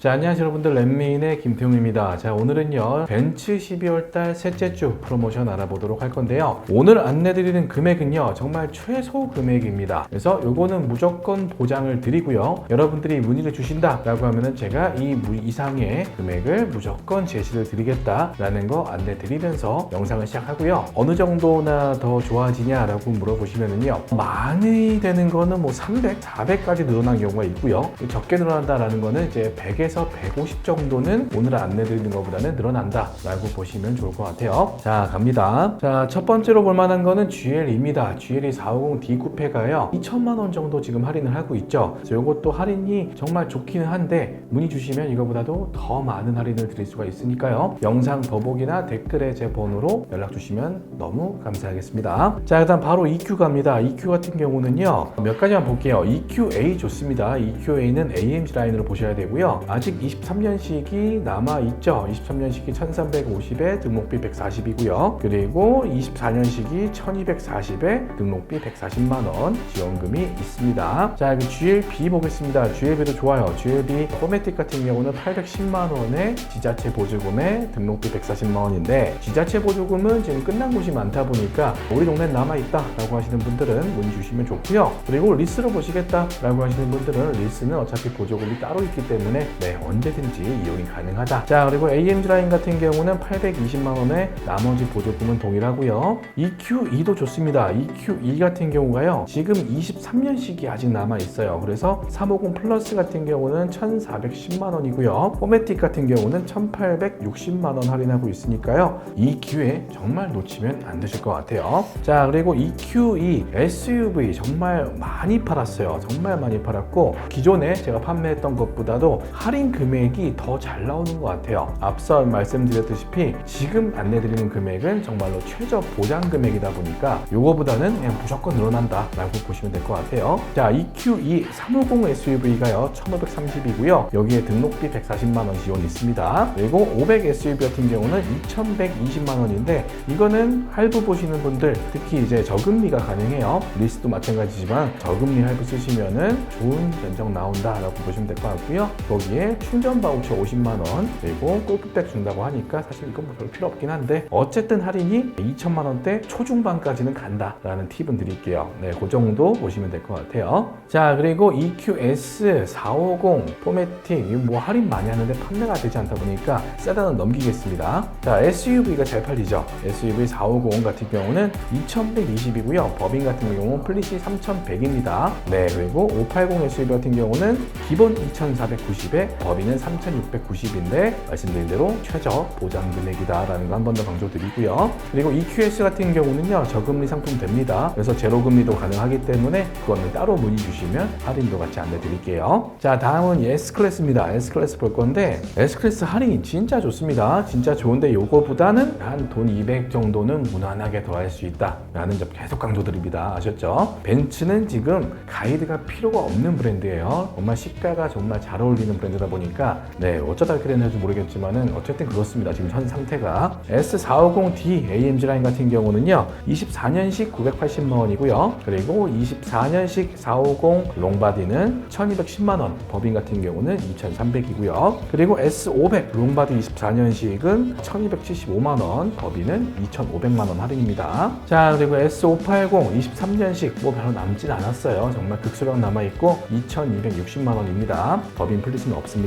자, 안녕하세요 여러분들 랜미인의 김태웅입니다. 자, 오늘은요 벤츠 12월달 셋째 주 프로모션 알아보도록 할 건데요. 오늘 안내드리는 금액은요 정말 최소 금액입니다. 그래서 요거는 무조건 보장을 드리고요. 여러분들이 문의를 주신다라고 하면은 제가 이 무- 이상의 금액을 무조건 제시를 드리겠다라는 거 안내드리면서 영상을 시작하고요. 어느 정도나 더 좋아지냐라고 물어보시면은요 많이 되는 거는 뭐 300, 400까지 늘어난 경우가 있고요. 적게 늘어난다라는 거는 이제 100에 서 150 정도는 오늘 안내드리는 것보다는 늘어난다 라고 보시면 좋을 것 같아요. 자, 갑니다. 자, 첫 번째로 볼 만한 거는 GL입니다. GL이 450D 쿠페가요. 2천만 원 정도 지금 할인을 하고 있죠. 이것도 할인이 정말 좋기는 한데 문의 주시면 이거보다도 더 많은 할인을 드릴 수가 있으니까요. 영상 더보기나 댓글에 제 번호로 연락 주시면 너무 감사하겠습니다. 자, 일단 바로 EQ 갑니다. EQ 같은 경우는요. 몇 가지만 볼게요. EQA 좋습니다. EQA는 AMG 라인으로 보셔야 되고요. 아직 23년식이 남아 있죠. 23년식이 1350에 등록비 140이고요. 그리고 24년식이 1240에 등록비 140만 원 지원금이 있습니다. 자, 여기 GLB 보겠습니다. GLB도 좋아요. GLB 포매틱 같은 경우는 810만 원에 지자체 보조금에 등록비 140만 원인데 지자체 보조금은 지금 끝난 곳이 많다 보니까 우리 동네에 남아 있다 라고 하시는 분들은 문의 주시면 좋고요. 그리고 리스로 보시겠다 라고 하시는 분들은 리스는 어차피 보조금이 따로 있기 때문에 네, 언제든지 이용이 가능하다. 자, 그리고 AMG 라인 같은 경우는 820만 원에 나머지 보조금은 동일하고요. EQ2도 좋습니다. EQ2 같은 경우가요. 지금 23년식이 아직 남아 있어요. 그래서 350 플러스 같은 경우는 1,410만 원이고요. 포매틱 같은 경우는 1,860만 원 할인하고 있으니까요. 이 기회 정말 놓치면 안 되실 것 같아요. 자, 그리고 EQ2 SUV 정말 많이 팔았어요. 정말 많이 팔았고 기존에 제가 판매했던 것보다도 할인 금액이 더 잘 나오는 것 같아요. 앞서 말씀드렸다시피 지금 안내드리는 금액은 정말로 최저 보장 금액이다 보니까 요거보다는 그냥 무조건 늘어난다 라고 보시면 될 것 같아요. 자, EQ2 350 SUV가요 1,530이고요. 여기에 등록비 140만 원 지원 있습니다. 그리고 500 SUV 같은 경우는 2,120만 원인데 이거는 할부 보시는 분들 특히 이제 저금리가 가능해요. 리스도 마찬가지지만 저금리 할부 쓰시면은 좋은 견적 나온다 라고 보시면 될 것 같고요. 거기에 충전 바우처 50만 원 그리고 골프백 준다고 하니까 사실 이건 뭐 별로 필요 없긴 한데 어쨌든 할인이 2천만 원대 초중반까지는 간다 라는 팁은 드릴게요. 네, 그 정도 보시면 될 것 같아요. 자, 그리고 EQS 450 포매틱 이거 뭐 할인 많이 하는데 판매가 되지 않다 보니까 세단은 넘기겠습니다. 자, SUV가 잘 팔리죠. SUV 450 같은 경우는 2120이고요. 법인 같은 경우는 플릿이 3100입니다. 네, 그리고 580 SUV 같은 경우는 기본 2490에 법인은 3690인데 말씀드린 대로 최저 보장 금액이다라는 거 한 번 더 강조드리고요. 그리고 EQS 같은 경우는요, 저금리 상품 됩니다. 그래서 제로금리도 가능하기 때문에 그거는 따로 문의 주시면 할인도 같이 안내드릴게요. 자, 다음은 S클래스입니다. S클래스 볼 건데 S클래스 할인 진짜 좋습니다. 진짜 좋은데 요거보다는 한 돈 200 정도는 무난하게 더 할 수 있다라는 점 계속 강조드립니다. 아셨죠? 벤츠는 지금 가이드가 필요가 없는 브랜드예요. 정말 시가가 정말 잘 어울리는 브랜드다 보니까 네 어쩌다 이렇게 됐는지 모르겠지만은 어쨌든 그렇습니다. 지금 현 상태가 S450D AMG 라인 같은 경우는요 24년식 980만 원이고요. 그리고 24년식 450 롱바디는 1210만 원, 법인 같은 경우는 2300이고요. 그리고 S500 롱바디 24년식은 1275만 원, 법인은 2500만 원 할인입니다. 자, 그리고 S580 23년식 뭐 별로 남진 않았어요. 정말 극소량 남아 있고 2260만 원입니다. 법인 플리스는 없습니다.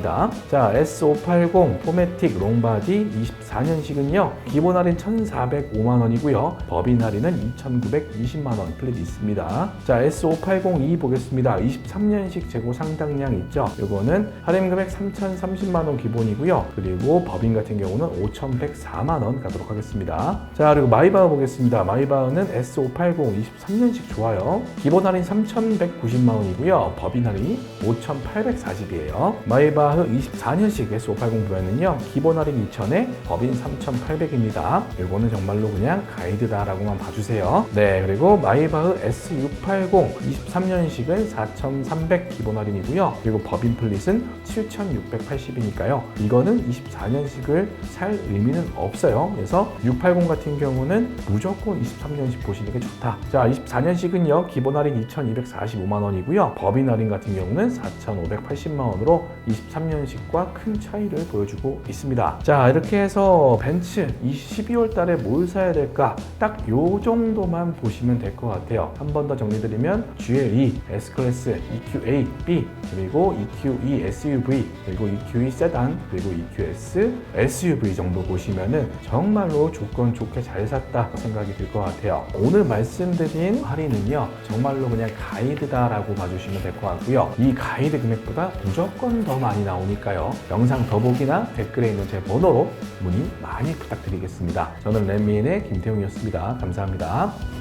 자, S580 포매틱 롱바디 24년식은요. 기본 할인 1,405만 원이고요. 법인 할인은 2,920만 원 플릿 있습니다. 자, S580E 보겠습니다. 23년식 재고 상당량 있죠. 이거는 할인 금액 3,030만 원 기본이고요. 그리고 법인 같은 경우는 5,104만 원 가도록 하겠습니다. 자, 그리고 마이바흐 보겠습니다. 마이바흐는 S580 23년식 좋아요. 기본 할인 3,190만 원이고요. 법인 할인이 5,840이에요. 마이 바흐 24년식 S580 브랜드는요. 기본 할인 2,000에 법인 3,800입니다. 이거는 정말로 그냥 가이드다라고만 봐주세요. 네, 그리고 마이바흐 S680 23년식은 4,300 기본 할인이고요. 그리고 법인 플릿은 7,680이니까요. 이거는 24년식을 살 의미는 없어요. 그래서 680 같은 경우는 무조건 23년식 보시는 게 좋다. 자, 24년식은요. 기본 할인 2,245만 원이고요. 법인 할인 같은 경우는 4,580만 원으로 2023년식과 큰 차이를 보여주고 있습니다. 자, 이렇게 해서 벤츠 이 12월 달에 뭘 사야 될까? 딱 요 정도만 보시면 될 것 같아요. 한 번 더 정리드리면 GLE, S클래스, EQA, B, 그리고 EQE SUV, 그리고 EQE 세단, 그리고 EQS SUV 정도 보시면은 정말로 조건 좋게 잘 샀다 생각이 들 것 같아요. 오늘 말씀드린 할인은요, 정말로 그냥 가이드다라고 봐주시면 될 것 같고요. 이 가이드 금액보다 무조건 더 많이 나오니까요. 영상 더보기나 댓글에 있는 제 번호로 문의 많이 부탁드리겠습니다. 저는 랜미인의 김태웅이었습니다. 감사합니다.